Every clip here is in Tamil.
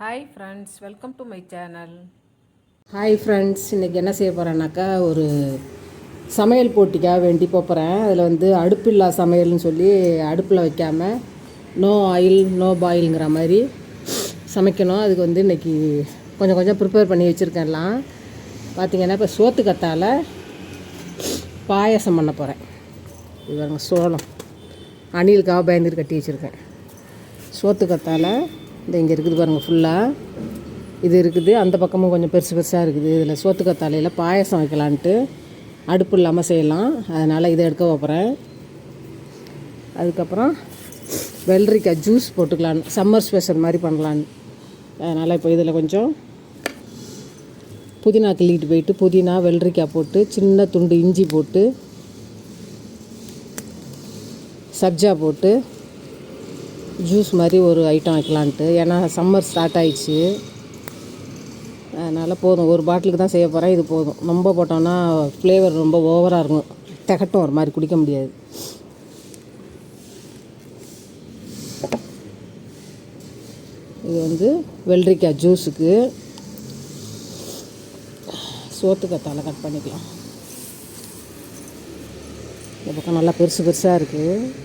Hi friends welcome to my channel hi friends இன்றைக்கி என்ன செய்ய போகிறேன்னாக்கா ஒரு சமையல் போட்டிக்காக வேண்டி போகிறேன் அதில் வந்து அடுப்பில்லா சமையல்னு சொல்லி அடுப்பில் வைக்காம நோ ஆயில் நோ பாயில்ங்கிற மாதிரி சமைக்கணும். அதுக்கு வந்து இன்றைக்கி கொஞ்சம் கொஞ்சம் ப்ரிப்பேர் பண்ணி வச்சுருக்கேன்லாம் எல்லாம். பார்த்தீங்கன்னா இப்போ சோத்து கத்தால் பாயாசம் பண்ண போகிறேன் இது சோளம். அணிலுக்காக பயந்துட்டு கட்டி வச்சுருக்கேன். சோத்து கத்தால் இந்த இங்கே இருக்குது பாருங்கள் ஃபுல்லாக இது இருக்குது அந்த பக்கமும் கொஞ்சம் பெருசு பெருசாக இருக்குது. இதில் சோத்துக்கத்தாலையில் பாயசம் வைக்கலான்ட்டு அடுப்பு இல்லாமல் செய்யலாம். அதனால் இதை எடுக்க போகிறேன் அதுக்கப்புறம் வெள்ளரிக்காய் ஜூஸ் போட்டுக்கலான்னு சம்மர் ஸ்பெஷல் மாதிரி பண்ணலான்னு அதனால் இப்போ இதில் கொஞ்சம் புதினா கிள்ளிட்டு போயிட்டு புதினா வெள்ளரிக்காய் போட்டு சின்ன துண்டு இஞ்சி போட்டு சப்ஜா போட்டு ஜூஸ் மாதிரி ஒரு ஐட்டம் வைக்கலான்ட்டு. ஏன்னா சம்மர் ஸ்டார்ட் ஆயிடுச்சு. அதனால் போதும். ஒரு பாட்டிலுக்கு தான் செய்ய போகிறேன் இது போதும். ரொம்ப போட்டோம்னா ஃப்ளேவர் ரொம்ப ஓவராக இருக்கும். திகட்டும் ஒரு மாதிரி. குடிக்க முடியாது. இது வந்து வெள்ளரிக்காய் ஜூஸுக்கு சோத்துக்கத்தால் கட் பண்ணிக்கலாம். இந்த பக்கம் நல்லா பெருசு பெருசாக இருக்குது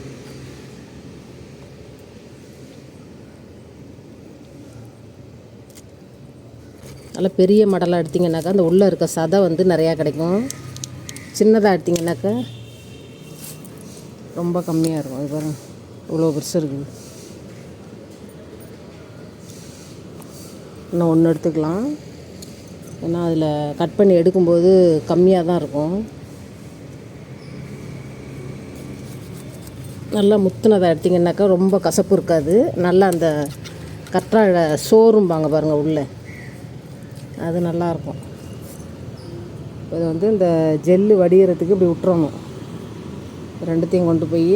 நல்லா பெரிய மடலாக எடுத்திங்கனாக்கா அந்த உள்ளே இருக்க சதை வந்து நிறையா கிடைக்கும். சின்னதாக எடுத்திங்கனாக்கா ரொம்ப கம்மியாக இருக்கும். அது இவ்வளோ பெருசு இருக்குது இன்னும் ஒன்று எடுத்துக்கலாம். ஏன்னா அதில் கட் பண்ணி எடுக்கும்போது கம்மியாக தான் இருக்கும். நல்லா முத்துனதை எடுத்திங்கனாக்கா ரொம்ப கசப்பு இருக்காது. நல்லா அந்த கற்றாழை சோறும்பாங்க பாருங்கள் உள்ளே. அது நல்லாயிருக்கும். இது வந்து இந்த ஜெல்லு வடிகிறதுக்கு இப்படி விட்டுறணும். ரெண்டுத்தையும் கொண்டு போய்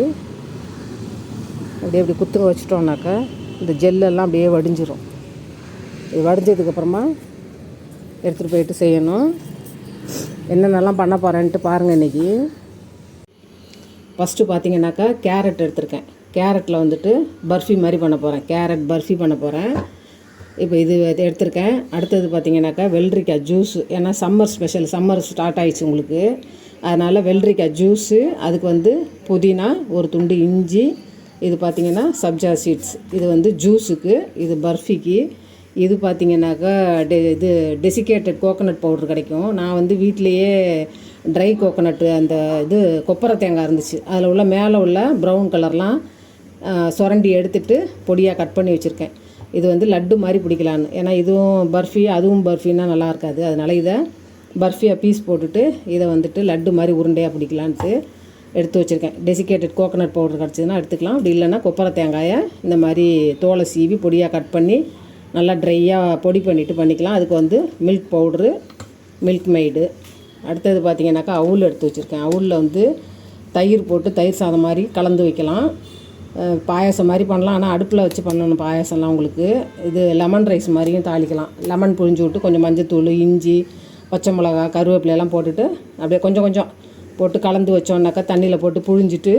அப்படியே இப்படி குத்துங்க வச்சிட்டோம்னாக்கா இந்த ஜெல்லெல்லாம் அப்படியே வடிஞ்சிரும். இது வடிஞ்சதுக்கப்புறமா எடுத்துகிட்டு போயிட்டு செய்யணும். என்னென்னலாம் பண்ண போகிறேன்ட்டு பாருங்கள் இன்றைக்கி ஃபஸ்ட்டு பார்த்தீங்கன்னாக்கா கேரட் எடுத்திருக்கேன். கேரட்டில் வந்துட்டு பர்ஃபி மாதிரி பண்ண போகிறேன் கேரட் பர்ஃபி பண்ண போகிறேன் இப்போ இது எடுத்திருக்கேன். அடுத்தது பார்த்தீங்கன்னாக்கா வெள்ளரிக்காய் ஜூஸு. ஏன்னா சம்மர் ஸ்பெஷல் சம்மர் ஸ்டார்ட் ஆயிடுச்சு உங்களுக்கு. அதனால் வெள்ளரிக்காய் ஜூஸு அதுக்கு வந்து புதினா ஒரு துண்டு இஞ்சி இது பார்த்தீங்கன்னா சப்ஜா சீட்ஸ். இது வந்து ஜூஸுக்கு இது பர்ஃபிக்கு. இது பார்த்தீங்கன்னாக்கா டெ இது டெசிகேட்டட் கோகோனட் பவுடர் கிடைக்கும். நான் வந்து வீட்லேயே ட்ரை கோகோனட்டு அந்த இது கொப்பரை தேங்காய் இருந்துச்சு. அதில் உள்ள மேலே உள்ள ப்ரௌன் கலர்லாம் சுரண்டி எடுத்துட்டு பொடியாக கட் பண்ணி வச்சுருக்கேன். இது வந்து லட்டு மாதிரி பிடிக்கலான்னு. ஏன்னா இதுவும் பர்ஃபி அதுவும் பர்ஃபின்னா நல்லா இருக்காது. அதனால் இதை பர்ஃபியாக பீஸ் போட்டுட்டு இதை வந்துட்டு லட்டு மாதிரி உருண்டையாக பிடிக்கலான்ட்டு எடுத்து வச்சுருக்கேன். டெசிகேட்டட் கோகோனட் பவுடர் கிடச்சிதுன்னா எடுத்துக்கலாம். அப்படி இல்லைன்னா கொப்பரை தேங்காயை இந்த மாதிரி தோலை சீவி பொடியாக கட் பண்ணி நல்லா ட்ரையாக பொடி பண்ணிவிட்டு பண்ணிக்கலாம். அதுக்கு வந்து மில்க் பவுட்ரு மில்க் மெய்டு அடுத்தது பார்த்திங்கனாக்கா அவுல் எடுத்து வச்சுருக்கேன். அவுலில் வந்து தயிர் போட்டு தயிர் சாதம் மாதிரி கலந்து வைக்கலாம். பாயாசம் மாதிரி பண்ணலாம். ஆனால் அடுப்பில் வச்சு பண்ணணும் பாயாசம்லாம் உங்களுக்கு. இது லெமன் ரைஸ் மாதிரியும் தாளிக்கலாம். லெமன் புழிஞ்சு விட்டு கொஞ்சம் மஞ்சத்தூள் இஞ்சி பச்சை மிளகா கருவேப்பிலையெல்லாம் போட்டுட்டு அப்படியே கொஞ்சம் கொஞ்சம் போட்டு கலந்து வச்சோன்னாக்கா தண்ணியில் போட்டு புழிஞ்சிட்டு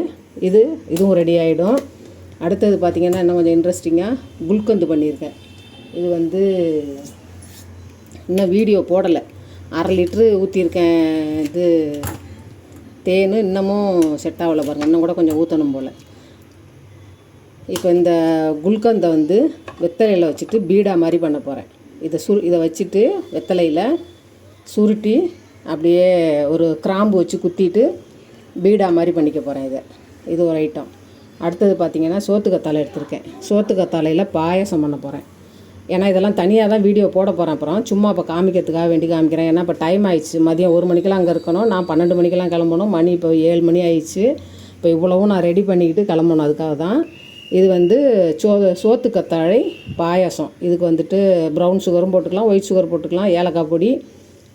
இது இதுவும் ரெடி ஆகிடும் அடுத்தது பார்த்திங்கன்னா இன்னும் கொஞ்சம் இன்ட்ரெஸ்டிங்காக குல்கந்து பண்ணியிருக்கேன். இது வந்து இன்னும் வீடியோ போடலை. அரை லிட்ரு ஊற்றியிருக்கேன் இது தேன் இன்னமும் செட் ஆகலை பாருங்கள் இன்னும் கூட கொஞ்சம் ஊற்றணும் போல். இப்போ இந்த குல்கந்தை வந்து வெத்தலையில் வச்சுட்டு பீடா மாதிரி பண்ண போகிறேன் இதை சு இதை வச்சுட்டு வெத்தலையில் சுருட்டி அப்படியே ஒரு கிராம்பு வச்சு குத்திட்டு பீடா மாதிரி பண்ணிக்க போகிறேன் இதை. இது ஒரு ஐட்டம். அடுத்தது பார்த்திங்கன்னா சோத்துக்கத்தாழை எடுத்திருக்கேன். சோத்துக்கத்தாழையில் பாயாசம் பண்ண போகிறேன் ஏன்னா இதெல்லாம் தனியாக தான் வீடியோ போட போகிறேன் அப்புறம். சும்மா இப்போ காமிக்கிறதுக்காக வேண்டி காமிக்கிறேன். ஏன்னா இப்போ டைம் ஆயிடுச்சு. மதியம் ஒரு மணிக்கெல்லாம் அங்கே இருக்கணும். நான் பன்னெண்டு மணிக்கெல்லாம் கிளம்பணும். மணி இப்போ ஏழு மணி ஆயிடுச்சு. இப்போ இவ்வளவும் நான் ரெடி பண்ணிக்கிட்டு கிளம்பணும். அதுக்காக தான் இது வந்து சோ சோத்து கத்தாழை பாயாசம். இதுக்கு வந்துட்டு ப்ரௌன் சுகரும் போட்டுக்கலாம் ஒயிட் சுகர் போட்டுக்கலாம் ஏலக்காய் பொடி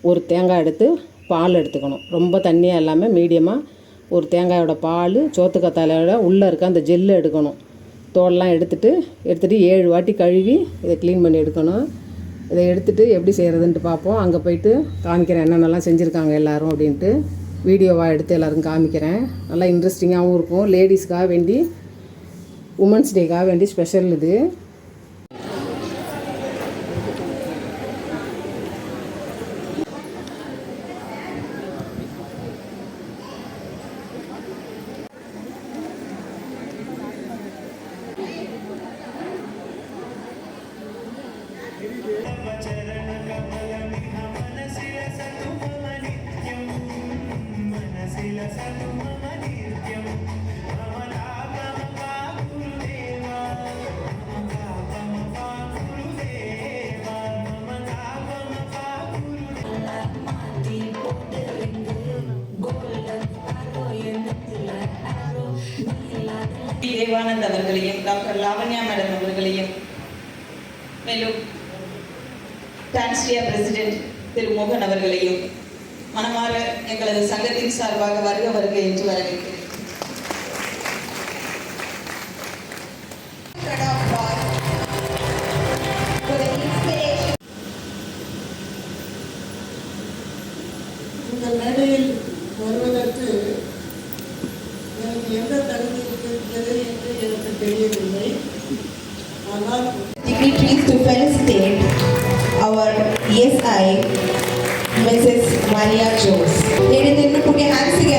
ஒரு தேங்காய் எடுத்து பால் எடுத்துக்கணும். ரொம்ப தண்ணியாக இல்லாமல் மீடியமாக ஒரு தேங்காயோட பால் சோத்து கத்தாழையோட உள்ளே இருக்க அந்த ஜெல்லு எடுக்கணும். தோலெலாம் எடுத்துட்டு எடுத்துகிட்டு ஏழு வாட்டி கழுவி இதை க்ளீன் பண்ணி எடுக்கணும். இதை எடுத்துகிட்டு எப்படி செய்கிறதுன்ட்டு பார்ப்போம் அங்கே போயிட்டு காமிக்கிறேன் என்னென்னலாம் செஞ்சுருக்காங்க எல்லோரும் அப்படின்ட்டு. வீடியோவாக எடுத்து எல்லோரும் காமிக்கிறேன். நல்லா இன்ட்ரெஸ்டிங்காகவும் இருக்கும். லேடிஸ்க்காக வேண்டி உமன்ஸ் டேக்காக வேண்டி ஸ்பெஷல் இது. தேவானந்த் அவர்களையும் டாக்டர் லாவண்யா மேடம் அவர்களையும் மேலும் டான்ஸ்டியா பிரசிடென்ட் திரு மோகன் அவர்களையும் மனமாற எங்களது சங்கத்தின் சார்பாக வருக வருக என்று வரவேற்கிறேன். தெரியவில்லை ஆனால் dignitaries to felicitate our ESI, Mrs. Maria Jones. Ladies and gentlemen, put your hands together